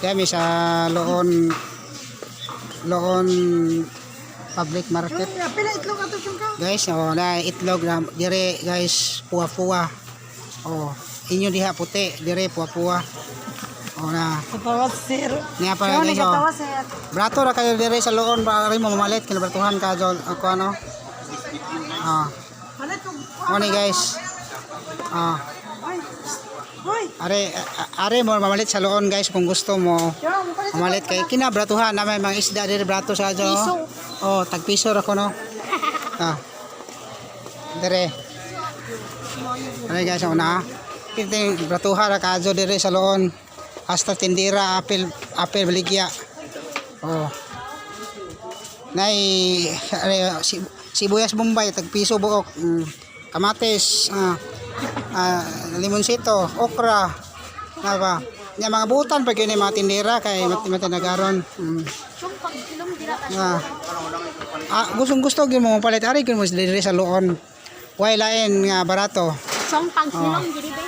Kami sa Loon Loon Public Market. Guys, oh, na itlog na dire guys puwa-puwa. Oh, inyo diha puti, dire puwa-puwa. Oh na. Katawa sir. Niya pa guys. Oh. Brato ra kayo dire sa Loon para rin mo mamalit kinabratuhan ka jol ako ano. Ah, mo ni guys. Ah, Ay. Hoy. are are mo mamalit sa Loon guys kung gusto mo. Mamalit kay kinabratuhan na may mga isda dire brato sa jo. Piso. Oh, tag piso ra ko no. Ah. Dire. Ano guys, una. Kiting bratuha ra kajo dire sa loon. Hasta tindira apil apil baligya. Oh. Nay ano, si, sibuyas bombay tag piso buok. Mm. Kamatis, ah, ah, limonsito, okra. Na ba? Nya mga butan pag yung mga tindira kay mat matinagaron. Mm. Ah. Ah, gustong gusto gyud mo palit ari gyud mo diri sa loon. Way lain nga barato. Sumpang kilong diri ba?